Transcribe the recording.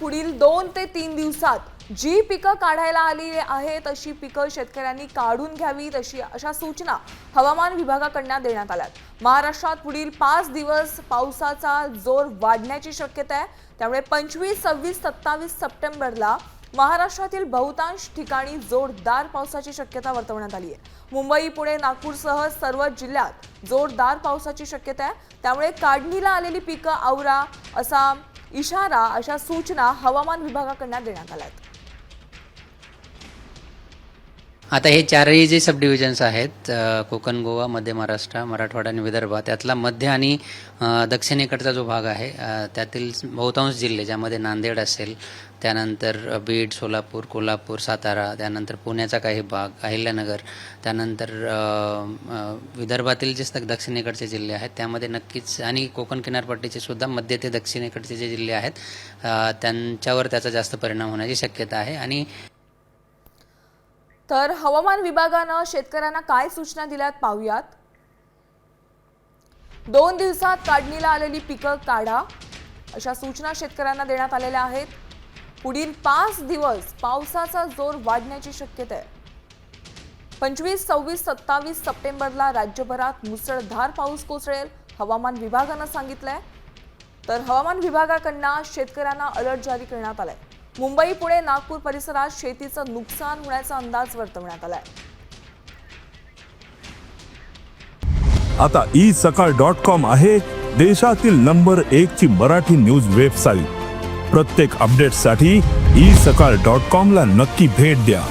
पुढील दोन ते तीन दिवसात जी पिकं काढायला आली आहेत अशी पिकं शेतकऱ्यांनी काढून घ्यावीत अशी अशा सूचना हवामान विभागाकडनं देण्यात आल्यात. महाराष्ट्रात पुढील पाच दिवस पावसाचा जोर वाढण्याची शक्यता आहे. त्यामुळे पंचवीस सव्वीस सत्तावीस सप्टेंबरला महाराष्ट्रातील बहुतांश ठिकाणी जोरदार पावसाची शक्यता वर्तवण्यात आली आहे. मुंबई पुणे नागपूरसह सर्व जिल्ह्यात जोरदार पावसाची शक्यता आहे. त्यामुळे काढणीला आलेली पिकं आवरा असा इशारा अशा सूचना हवामान विभागाकडनं देण्यात आल्या आता हे चारही जे सब डिव्हिजन्स आहेत कोकण गोवा मध्य महाराष्ट्र मराठवाडा आणि विदर्भ त्यातला मध्य आणि दक्षिणेकडचा जो भाग आहे त्यातील बहुतांश जिल्हे ज्यामध्ये नांदेड असेल त्यानंतर बीड सोलापूर कोल्हापूर सातारा त्यानंतर पुण्याचा काही भाग अहिल्यानगर त्यानंतर विदर्भातील जे दक्षिणेकडचे जिल्हे आहेत त्यामध्ये नक्कीच आणि कोकण किनारपट्टीचे सुद्धा मध्य ते दक्षिणेकडचे जे जिल्हे आहेत त्यांच्यावर त्याचा जास्त परिणाम होण्याची शक्यता आहे आणि तर हवामान विभागानं शेतकऱ्यांना काय सूचना दिल्यात पाहूयात. दोन दिवसात काढणीला आलेली पिकं काढा अशा सूचना शेतकऱ्यांना देण्यात आलेल्या आहेत. पुढील पाच दिवस पावसाचा जोर वाढण्याची शक्यता आहे. पंचवीस सव्वीस सत्तावीस सप्टेंबरला राज्यभरात मुसळधार पाऊस कोसळेल हवामान विभागानं सांगितलंय. तर हवामान विभागाकडनं शेतकऱ्यांना अलर्ट जारी करण्यात आलाय. मुंबई पुणे नागपूर परिसरात शेतीचं नुकसान होण्याचा अंदाज वर्तवण्यात आलाय. आता ई सकाळ डॉट कॉम आहे देशातील नंबर एक ची मराठी न्यूज वेबसाईट. प्रत्येक अपडेटसाठी ई सकाळ डॉट कॉम ला नक्की भेट द्या.